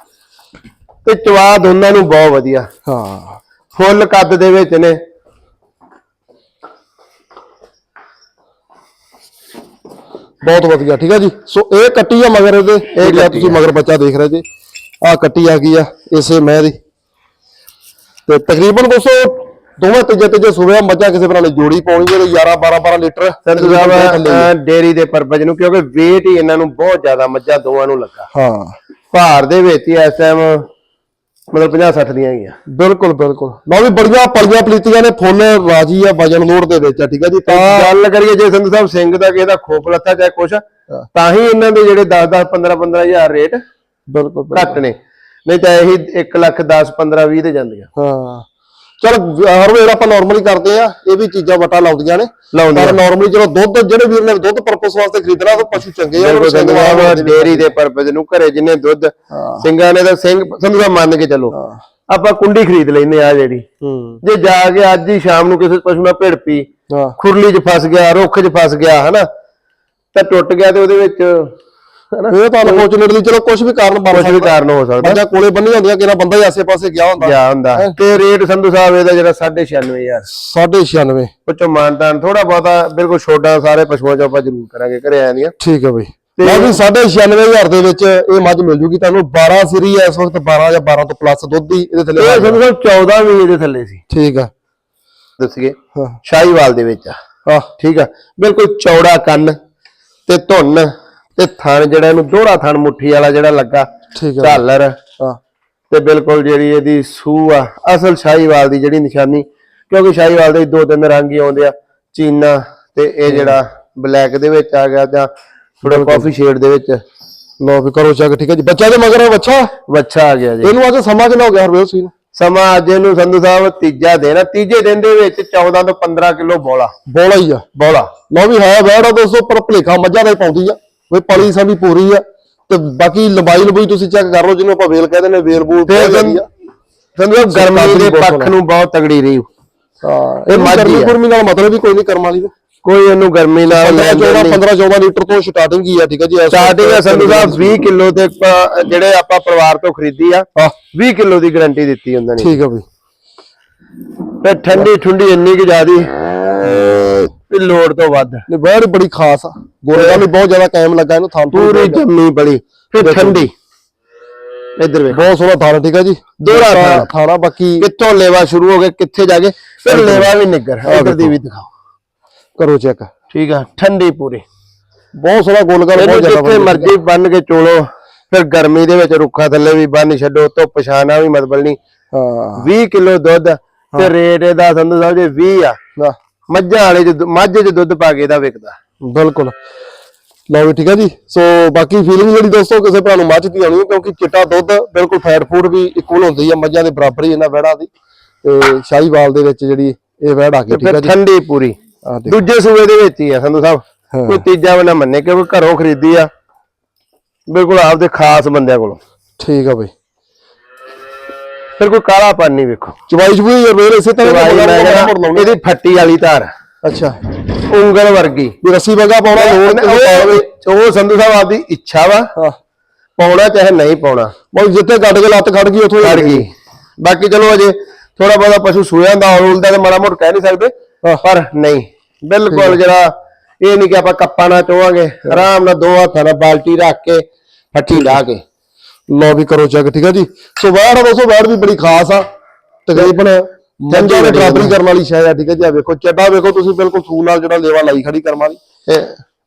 ਤੇ ਚਵਾ ਦੋਨਾਂ ਨੂੰ ਬਹੁਤ ਵਧੀਆ। ਹਾਂ। ਫੁੱਲ ਕੱਦ ਦੇ ਵਿੱਚ ਨੇ। ਬਹੁਤ ਵਧੀਆ ਠੀਕ ਆ ਜੀ? ਸੋ ਇਹ ਕੱਟੀ ਆ ਮਗਰ ਇਹਦੇ ਇਹ ਜਿਹੜਾ ਤੁਸੀਂ ਮਗਰ ਬੱਚਾ ਦੇਖ ਰਹੇ ਜੀ ਆ ਕੱਟੀ ਆ ਗਈ ਆ ਇਸੇ ਮੈਂ ਦੀ। ਤੇ ਤਕਰੀਬਨ ਦੋਸਤੋ ਦੋਵੇਂ ਤੀਜੇ ਤੀਜੇ ਸੂਬਿਆ ਮੱਝਾਂ ਕਿਸੇ ਨੇ ਜੋੜੀ ਪਾਉਣੀ ਜਿਹੜੇ 11 12 12 ਲੀਟਰ ਹੀ। ਸਾਹਿਬ ਡੇਰੀ ਦੇ ਪਰਪਸ ਨੂੰ ਕਿਉਂਕਿ weight ਹੀ ਇਹਨਾਂ ਨੂੰ ਬਹੁਤ ਜ਼ਿਆਦਾ ਮੱਝਾਂ ਦੋਵਾਂ ਨੂੰ ਲੱਗਾ। ਹਾਂ। ਭਾਰ ਦੇ ਵਿੱਚ ਹੀ ਇਸ ਟਾਈਮ ਮਤਲਬ 50 60 ਦੀਆਂ ਹੈਗੀਆਂ। ਬਿਲਕੁਲ ਬਿਲਕੁਲ। ਲਓ ਵੀ ਬੜੀਆਂ ਪਲੀਆਂ ਪਲੀਤੀਆਂ ਨੇ ਫੁੱਲ ਰਾਜੀ ਆ ਵਜਨ ਲੋੜ ਦੇ ਵਿੱਚ ਆ ਠੀਕ ਆ ਜੀ? ਤਾਂ ਗੱਲ ਕਰੀਏ ਜੇ ਸੰਧੂ ਸਾਹਿਬ ਸਿੰਘ ਦਾ ਕਿਸੇ ਦਾ ਖੋਪ ਲੱਥਾ ਚਾਹੇ ਕੁਛ ਤਾਂ ਹੀ ਇਹਨਾਂ ਦੇ ਜਿਹੜੇ 10 10 15 15 ਹਜ਼ਾਰ ਰੇਟ ਬਿਲਕੁਲ ਬਿਲਕੁਲ। ਘੱਟ ਨੇ। ਨਹੀਂ ਤਾਂ ਇਹੀ 1 ਲੱਖ 10 15 20 ਤੇ ਜਾਂਦੀਆਂ। ਹਾਂ। ਚਲ ਹਰ ਵੇਲੇ ਆਪਾਂ ਨਾਰਮਲੀ ਕਰਦੇ ਆ ਇਹ ਵੀ ਚੀਜ਼ਾਂ ਵਟਾ ਲਾਉਂਦੀਆਂ ਨੇ। ਪਰ ਨਾਰਮਲੀ ਚਲੋ ਦੁੱਧ ਜਿਹੜੇ ਵੀਰ ਨੇ ਦੁੱਧ ਪਰਪਸ ਵਾਸਤੇ ਖਰੀਦਣਾ ਉਹ ਪਸ਼ੂ ਚੰਗੇ ਆ ਬਿਲਕੁਲ ਸੰਧੂ ਸਾਹਿਬ ਡੇਰੀ ਦੇ ਪਰਪਸ ਨੂੰ ਘਰੇ ਜਿੰਨੇ ਦੁੱਧ ਸਿੰਘਾਂ ਨੇ ਤਾਂ ਸਿੰਘ ਸੰਧੂ ਸਾਹਿਬ ਮੰਨ ਕੇ ਚੱਲੋ। ਆਪਾਂ ਕੁੰਡੀ ਖਰੀਦ ਲੈਨੇ ਆ ਜਿਹੜੀ। ਜੇ ਜਾ ਕੇ ਅੱਜ ਹੀ ਸ਼ਾਮ ਨੂੰ ਕਿਸੇ ਪਸ਼ੂ ਨਾਲ ਭਿੜ ਪਈ ਹਾਂ। ਖੁਰਲੀ 'ਚ ਫਸ ਗਿਆ ਰੁੱਖ 'ਚ ਫਸ ਗਿਆ ਹਨਾ ਤਾਂ ਟੁੱਟ ਗਿਆ ਤੇ ਉਹਦੇ ਵਿੱਚ ਇਹ ਤਾਂ ਅਨਫੋਰਚੂਨੇਟਲੀ ਚਲੋ ਕੁਝ ਵੀ ਕਾਰਨ ਬਣ ਕੁਝ ਵੀ ਸਕਦਾ। ਕਾਰਨ ਹੋ ਸਕਦਾ। ਮੱਝਾਂ ਕੋਲੇ ਬੰਨੀ ਹੁੰਦੀਆਂ ਕਿਹੜਾ ਬੰਦਾ ਹੀ ਆਸੇ-ਪਾਸੇ ਗਿਆ ਹੁੰਦਾ। ਗਿਆ ਹੁੰਦਾ। ਤੇ ਰੇਟ ਸੰਧੂ ਸਾਹਿਬ ਇਹਦਾ ਜਿਹੜਾ 96500 9.96 ਉੱਚੋਂ ਮਾਨਤਾਨ ਥੋੜਾ ਬਹੁਤਾ ਬਿਲਕੁਲ ਛੋਟਾ ਸਾਰੇ ਪਸ਼ੂਆਂ ਚੋਂ ਆਪਾਂ ਜ਼ਰੂਰ ਕਰਾਂਗੇ ਘਰੇ ਆਇਆ ਦੀਆਂ ਠੀਕ ਹੈ ਬਈ। ਮੈਂ ਵੀ 96500 ਦੇ ਵਿੱਚ ਇਹ ਮੱਝ ਮਿਲ ਜੂਗੀ ਤੁਹਾਨੂੰ। 12 ਸਰੀ ਹੈ ਇਸ ਵਕਤ 12 ਜਾਂ 12 ਤੋਂ ਪਲੱਸ ਦੁੱਧ ਦੀ ਇਹਦੇ ਥੱਲੇ ਇਹ ਸੰਧੂ ਸਾਹਿਬ 14 ਵੀ ਇਹਦੇ ਥੱਲੇ ਸੀ। ਠੀਕ ਆ। ਦੱਸੀਏ? ਹਾਂ। ਸ਼ਾਹੀਵਾਲ ਦੇ ਵਿੱਚ ਆ। ਆ ਠੀਕ ਆ। ਬਿਲਕੁਲ ਚੌੜਾ ਕੰਨ ਤੇ ਧੁੰਨ। ਤੇ ਥਣ ਜਿਹੜਾ ਇਹਨੂੰ ਦੋਹਰਾ ਥਣ ਮੁੱਠੀ ਵਾਲਾ ਜਿਹੜਾ ਲੱਗਾ ਠੀਕ ਹਾਂ। ਤੇ ਬਿਲਕੁਲ ਜਿਹੜੀ ਇਹਦੀ ਸੂ ਆ ਅਸਲ ਸ਼ਾਹੀਵਾਲ ਦੀ ਜਿਹੜੀ ਨਿਸ਼ਾਨੀ ਕਿਉਂਕਿ ਸ਼ਾਹੀਵਾਲ ਦੇ ਦੋ ਤਿੰਨ ਰੰਗ ਹੀ ਆਉਂਦੇ ਆ ਚੀਨਾ ਤੇ ਇਹ ਜਿਹੜਾ ਬਲੈਕ ਦੇ ਵਿੱਚ ਆ ਗਿਆ ਜਾਂ ਥੋੜਾ ਕਾਫੀ ਸ਼ੇਡ ਦੇ ਵਿੱਚ। ਲੋ ਵੀ ਕਰੋ ਚੈੱਕ ਠੀਕ ਹੈ ਜੀ। ਬੱਚਾ ਦੇ ਮਗਰ ਆ ਬੱਚਾ ਵੱਛਾ ਆ ਗਿਆ ਜੀ। ਇਹਨੂੰ ਅੱਜ ਸਮਾਂ ਕਿੰਨਾ ਹੋ ਗਿਆ ਹਰਵੇਲ ਸੀ ਨੂੰ? ਸਮਾਂ ਅੱਜ ਇਹਨੂੰ ਸੰਧੂ ਸਾਹਿਬ ਤੀਜਾ ਦਿਨ ਆ। ਤੀਜੇ ਦਿਨ ਦੇ ਵਿੱਚ 14 ਤੋਂ 15 ਕਿਲੋ ਬੋਲਾ। ਬੋਲਾ ਹੀ ਆ। ਬੋਲਾ। ਲੋ ਵੀ ਹੈ ਵੈੜ ਦੋਸਤੋ ਪਰ ਭਲੇਖਾ ਮੱਝਾਂ ਦਾ ਹੀ ਪਾਉਂਦੀ ਆ। ਵੀ ਪਲੀ ਸਾਡੀ ਪੂਰੀ ਆ ਤੇ ਬਾਕੀ ਲੰਬਾਈ ਲੰਬਾਈ ਤੁਸੀਂ ਚੈੱਕ ਕਰ ਲਓ ਜਿਹਨੂੰ ਆਪਾਂ ਵੇਲ ਕਹਿੰਦੇ ਨੇ ਵੇਲ ਬੂਲ ਤੇ ਸਾਹਿਬ ਗਰਮੀ ਦੇ ਪੱਖ ਨੂੰ ਬਹੁਤ ਤਗੜੀ ਰਹੀ। ਹਾਂ ਇਹ ਹੀ ਗਰਮੀ ਨਾਲ ਮਤਲਬ ਵੀ ਕੋਈ ਨਹੀਂ ਕਰਮ ਵਾਲੀ ਦਾ ਕੋਈ ਇਹਨੂੰ ਗਰਮੀ ਨਾਲ 15 ਲੈਣ ਦੇਣ 14 ਨਹੀਂ। 15 14 ਲੀਟਰ ਤੋਂ ਸਟਾਰਟਿੰਗ ਹੀ ਆ ਠੀਕ ਹੈ ਜੀ ਸਟਾਰਟਿੰਗ ਹੈ ਸੰਧੂ ਸਾਹਿਬ 20 ਕਿਲੋ ਤੇ ਜਿਹੜੇ ਆਪਾਂ ਪਰਿਵਾਰ ਤੋਂ ਖਰੀਦੀ ਆ ਹਾਂ। 20 ਕਿਲੋ ਦੀ ਗਾਰੰਟੀ ਦਿੱਤੀ ਉਹਨਾਂ ਨੇ। ਠੀਕ ਆ ਬਈ। ਤੇ ਠੰਡੀ ਠੰਡੀ ਇੰਨੀ ਕਿ ਜ਼ਿਆਦੀ। ਤੇ ਲੋੜ ਤੋਂ ਵੱਧ। ਇਹ ਵੈੜ ਬੜੀ ਖਾਸ ਆ। ਗੋਲੇ ਵੀ ਬਹੁਤ ਜ਼ਿਆਦਾ ਕਾਇਮ ਲੱਗਾ ਇਹਨੂੰ ਥਾਂ ਤੋਂ ਪੂਰੀ ਜੰਮੀ ਬੜੀ। ਫਿਰ ਠੰਡੀ। ਇੱਧਰ ਵੇਖ। ਬਹੁਤ ਸੋਹਣਾ ਥਾਣਾ ਠੀਕ ਹੈ ਜੀ? ਦੋਹਰਾ ਥਾਣਾ। ਥਾਣਾ ਬਾਕੀ ਕਿੱਥੋਂ ਲੇਵਾ ਸ਼ੁਰੂ ਹੋ ਗਿਆ ਕਿੱਥੇ ਜਾ ਕੇ? ਫਿਰ ਲੇਵਾ ਵੀ ਨਿੱਗਰ ਇੱਧਰ ਦੀ ਵੀ ਦਿਖਾਓ। ਕਰੋ ਚੈੱਕ। ਠੀਕ ਆ। ਠੰਡੀ ਪੂਰੀ। ਬਹੁਤ ਸੋਹਣਾ ਗੋਲ ਗਾਲ ਇਹਨੂੰ ਬਹੁਤ ਜ਼ਿਆਦਾ ਜਿੱਥੇ। ਮਰਜ਼ੀ ਬੰਨ ਕੇ ਚੋਲੋ ਫਿਰ ਗਰਮੀ ਦੇ ਵਿੱਚ ਰੁੱਖਾਂ ਥੱਲੇ ਵੀ ਬੰਨ ਛੱਡੋ ਧੁੱਪ ਛਾਣਾ ਵੀ ਮਤਲਬ ਨਹੀਂ। ਹਾਂ। 20 ਕਿਲੋ ਦੁੱਧ ਤੇ ਰੇਟ ਇਹਦਾ ਸੰਧੂ ਸਾਹਿਬ ਜੀ 20 ਆ। ਮੱਝਾਂ ਵਾਲੇ ਚ ਦੁ- ਮੱਝ ਚ ਦੁੱਧ ਪਾ ਕੇ ਇਹਦਾ ਵਿਕਦਾ। ਬਿਲਕੁਲ। ਲਓ ਵੀ ਠੀਕ ਹੈ ਜੀ। ਸੋ ਬਾਕੀ ਫੀਲਿੰਗ ਜਿਹੜੀ ਦੋਸਤੋ ਕਿਸੇ ਭਰਾ ਨੂੰ ਮੱਝ ਦੀ ਆਉਣੀ ਹੈ ਕਿਉਂਕਿ ਚਿੱਟਾ ਦੁੱਧ ਬਿਲਕੁਲ ਫੈਟ ਫੂਡ ਵੀ ਇਕੁਅਲ ਹੁੰਦੀ ਹੈ ਮੱਝਾਂ ਦੇ ਬਰਾਬਰ ਹੀ ਇਹਨਾਂ ਵਹਿੜਾਂ ਦੀ। ਤੇ ਸ਼ਾਹੀਵਾਲ ਦੇ ਵਿੱਚ ਜਿਹੜੀ ਇਹ ਵਹਿੜ ਆ ਗਈ ਠੀਕ ਹੈ ਜੀ। ਠੰਡੀ ਪੂਰੀ। ਦੂਜੇ ਸੂਏ ਦੇ ਵਿੱਚ ਹੀ ਆ ਸੰਧੂ ਸਾਹਿਬ। ਕੋਈ ਤੀਜਾ ਵੀ ਨਾ ਮੰਨੇ ਕਿਉਂਕਿ ਘਰੋਂ ਖਰੀਦੀ ਆ। ਬਿਲਕੁਲ ਆਪਦੇ ਖਾਸ ਬੰਦਿਆਂ ਕੋਲੋਂ। ਠੀਕ ਆ ਬਈ। ਫਿਰ ਕੋਈ ਕਾਲਾ ਪਾਣੀ ਨਹੀਂ ਵੇਖੋ। ਚਵਾਈ ਚਵੂਈ ਰੇਲ ਇਸੇ ਤਰ੍ਹਾਂ ਦਵਾਈ ਦਾ ਮੈਂ ਕਹਿੰਦਾ। ਇਹਦੀ ਫੱਟੀ ਵਾਲੀ ਧਾਰ। ਅੱਛਾ। ਉਂਗਲ ਵਰਗੀ। ਵੀ ਰੱਸੀ ਵਗਾ ਪਾਉਣਾ ਲੋੜ ਉਹ ਸੰਧੂ ਸਾਹਿਬ ਆਪਦੀ ਇੱਛਾ ਵਾ। ਪਾਉਣਾ ਚਾਹੇ ਨਹੀਂ ਪਾਉਣਾ। ਬਈ ਜਿੱਥੇ ਗੱਡ ਕੇ ਲੱਤ ਖੜ ਗਈ ਉੱਥੋਂ ਖੜ ਗਈ। ਬਾਕੀ ਚਲੋ ਅਜੇ ਥੋੜਾ ਬਹੁਤਾ ਪਸ਼ੂ ਸੂਇਆ ਦਾ ਔਲਦਾ ਤੇ ਮਾੜਾ ਮੋਟ ਕਹਿ ਨਹੀਂ ਸਕਦੇ। ਪਰ ਨਹੀਂ। ਬਿਲਕੁਲ ਜਿਹੜਾ ਇਹ ਨਹੀਂ ਕਿ ਆਪਾਂ ਕੱਪਾਂ ਨਾਲ ਚੋਵਾਂਗੇ। ਆਰਾਮ ਨਾਲ ਦੋ ਹੱਥਾਂ ਨਾਲ ਬਾਲਟੀ ਰੱਖ ਕੇ ਫੱਟੀ ਲਾ ਕੇ। ਲੋ ਵੀ ਕਰੋ ਚੈੱਕ ਠੀਕ ਆ ਜੀ? ਸੋ ਵਾੜ ਆ ਦੋਸਤੋ ਵਾੜ ਵੀ ਬੜੀ ਖਾਸ ਆ। ਤਕਰੀਬਨ ਜੰਜਾਂ ਦੇ ਬਰਾਬਰੀ ਕਰਨ ਵਾਲੀ ਸ਼ਾਇਦ ਆ ਠੀਕ ਆ ਜੀ? ਆ ਵੇਖੋ ਚੱਡਾ ਵੇਖੋ ਤੁਸੀਂ ਬਿਲਕੁਲ ਸੂਲ ਨਾਲ ਜਿਹੜਾ ਲੇਵਾ ਲਾਈ ਖੜੀ ਕਰਮਾ ਦੀ।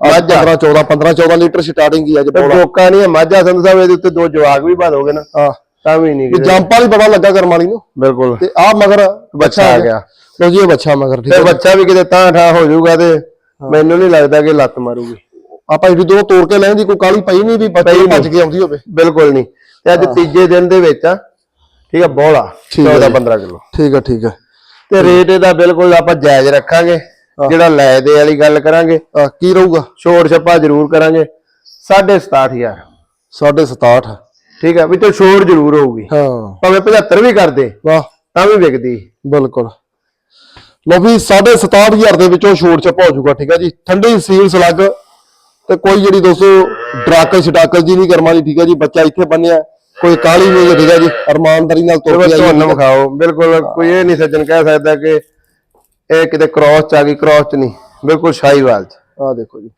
ਅੱਜ 15 14 15 14 ਲੀਟਰ ਸਟਾਰਟਿੰਗ ਹੀ ਅੱਜ ਬੋਲਾ ਲੋਕਾਂ ਨਹੀਂ ਮਾਝਾ ਸੰਧੂ ਸਾਹਿਬ ਇਹਦੇ ਉੱਤੇ ਦੋ ਜਵਾਗ ਵੀ ਬਾਦੋਗੇ ਨਾ ਹਾਂ। ਤਾਂ ਵੀ ਨਹੀਂ। ਜੰਪਾਂ ਵੀ ਬੜਾ ਲੱਗਾ ਕਰਮ ਵਾਲੀ ਨੂੰ। ਬਿਲਕੁਲ। ਤੇ ਆ ਮਗਰ ਬੱਚਾ ਆ ਗਿਆ। ਲੋ ਜੀ ਇਹ ਬੱਚਾ ਮਗਰ ਠੀਕ ਹੈ ਬੱਚਾ ਵੀ ਕਿਤੇ ਤਾਂ ਠਾ ਹੋ ਜਾਊਗਾ ਤੇ ਮੈਨੂੰ ਨਹੀਂ ਲੱਗਦਾ ਕਿ ਲੱਤ ਮਾਰੂਗੀ। ਆਪਾਂ ਜਿਹੜੀ ਦੋ ਤੋੜ ਕੇ ਲੈਣ ਦੀ ਕੋਈ ਕਾਲੀ ਪਈ ਨਹੀਂ ਵੀ ਬੱਚੇ ਭੱਜ ਕੇ ਆਉਂਦੀ ਹੋਵੇ। ਬਿਲਕੁਲ ਨਹੀਂ। ਤੇ ਅੱਜ ਤੀਜੇ ਦਿਨ ਦੇ ਵਿੱਚ ਠੀਕ ਆ ਬੋਲਾ ਠੀਕ ਆ 14 ਜੀ। 15 ਕਿਲੋ। ਠੀਕ ਆ ਠੀਕ ਆ। ਤੇ ਰੇਟ ਇਹਦਾ ਬਿਲਕੁਲ ਆਪਾਂ ਜਾਇਜ਼ ਰੱਖਾਂਗੇ। ਜਿਹੜਾ ਲੈ ਦੇ ਵਾਲੀ ਗੱਲ ਕਰਾਂਗੇ। ਕੀ ਰਹੂਗਾ? ਛੋੜ ਛੱਪਾ ਜ਼ਰੂਰ ਕਰਾਂਗੇ। 67500 ਸਾਢੇ 67 ਠੀਕ ਆ ਵੀ ਤੇ ਛੋੜ ਜ਼ਰੂਰ ਹੋਊਗੀ। ਹਾਂ। ਭਾਵੇਂ 75 ਵੀ ਕਰਦੇ ਵਾਹ। ਤਾਂ ਵੀ ਵਿਕਦੀ। ਬਿਲਕੁਲ। ਲੋ ਵੀ 67500 ਦੇ ਵਿੱਚੋਂ ਛੋੜ ਚ ਹੋ ਜਾਊਗਾ ਠੀਕ ਆ ਜੀ। ਠੰਡੀ ਸੀਲ ਸਲੱਗ ਤੇ ਕੋਈ ਜਿਹੜੀ ਦੋਸਤੋ ਡਰਾਕਲ ਛਡਾਕਲ ਜੀ ਨਹੀਂ ਕਰਮਾ ਦੀ ਠੀਕ ਆ ਜੀ ਬੱਚਾ ਇੱਥੇ ਬੰਨਿਆ ਕੋਈ ਕਾਲੀ ਨਹੀਂ ਹੈ, ਠੀਕ ਆ ਜੀ ਅਰਮਾਨਦਾਰੀ ਨਾਲ ਤੁਰ ਤੇ ਕੇ ਆਈ ਤੁਹਾਨੂੰ ਵਿਖਾਓ ਬਿਲਕੁਲ ਕੋਈ ਇਹ ਨਹੀਂ ਸੱਜਣ ਕਹਿ ਸਕਦਾ ਕਿ ਇਹ ਕਿਤੇ ਕ੍ਰਾਸ ਚ ਆ ਗਈ ਕ੍ਰਾਸ ਚ ਨਹੀਂ ਬਿਲਕੁਲ ਸ਼ਾਹੀਵਾਲ ਚ। ਆ ਦੇਖੋ ਜੀ।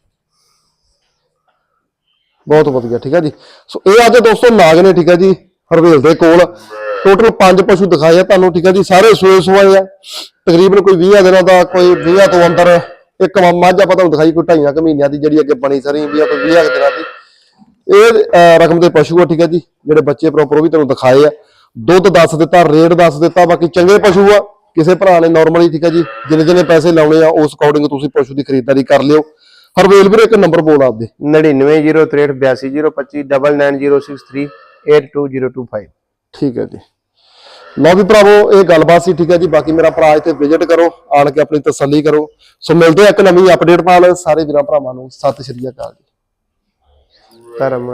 ਬਹੁਤ ਵਧੀਆ ਠੀਕ ਹੈ ਜੀ। ਸੋ ਇਹ ਅੱਜ ਦੋਸਤੋ ਨਾਗ ਨੇ ਠੀਕ ਹੈ ਜੀ ਹਰਵੇਲ ਦੇ ਕੋਲ। ਟੋਟਲ 5 ਪਸ਼ੂ ਦਿਖਾਏ ਆ ਤੁਹਾਨੂੰ ਠੀਕ ਹੈ ਜੀ ਸਾਰੇ ਸੂਏ ਸੂਏ ਆ। ਤਕਰੀਬਨ ਕੋਈ 20 ਦਿਨਾਂ ਦਾ ਕੋਈ 20 ਤੋਂ ਅੰਦਰ ਇੱਕ ਮੱਝ ਆਪਾਂ ਤੁਹਾਨੂੰ ਦਿਖਾਈ ਕੋਈ ਢਾਈਆਂ ਕੁ ਮਹੀਨਿਆਂ ਦੀ ਜਿਹੜੀ ਅੱਗੇ ਬਣੀ ਸਰੀ ਵੀ ਆ ਕੋਈ 20 ਕੁ ਦਿਨਾਂ ਦੀ। ਇਹ ਰਕਮ ਦੇ ਪਸ਼ੂ ਆ ਠੀਕ ਹੈ ਜੀ ਜਿਹੜੇ ਬੱਚੇ ਪ੍ਰੋਪਰ ਉਹ ਵੀ ਤੁਹਾਨੂੰ ਦਿਖਾਏ ਆ। ਦੁੱਧ ਦੱਸ ਦਿੱਤਾ ਰੇਟ ਦੱਸ ਦਿੱਤਾ ਬਾਕੀ ਚੰਗੇ ਪਸ਼ੂ ਆ। ਕਿਸੇ ਭਰਾ ਨੇ ਨਾਰਮਲੀ ਠੀਕ ਹੈ ਜੀ ਜਿੰਨੇ ਜਿੰਨੇ ਪੈਸੇ ਲਾਉਣੇ ਆ ਉਸ ਅਕੋਰਡਿੰਗ ਤੁਸੀਂ ਪਸ਼ੂ ਦੀ ਖਰੀਦਦਾਰੀ ਕਰ ਲਿਓ। ਹਰਵੇਲ ਵੀਰੇ ਇੱਕ ਨੰਬਰ ਬੋਲ ਆਪਦੇ। 9903829063822025 ਠੀਕ ਹੈ ਜੀ। ਲਓ ਵੀ ਭਰਾਵੋ, ਇਹ ਗੱਲਬਾਤ ਸੀ, ਠੀਕ ਹੈ ਜੀ। ਬਾਕੀ ਮੇਰਾ ਭਰਾ ਇੱਥੇ ਵਿਜ਼ਿਟ ਕਰੋ, ਆਣ ਕੇ ਆਪਣੀ ਤਸੱਲੀ ਕਰੋ। ਸੋ ਮਿਲਦੇ ਆ ਇੱਕ ਨਵੀਂ ਅਪਡੇਟ ਨਾਲ। ਸਾਰੇ ਵੀਰਾਂ ਭਰਾਵਾਂ ਨੂੰ ਸਤਿ ਸ਼੍ਰੀ ਅਕਾਲ ਜੀ। ਧਰਮ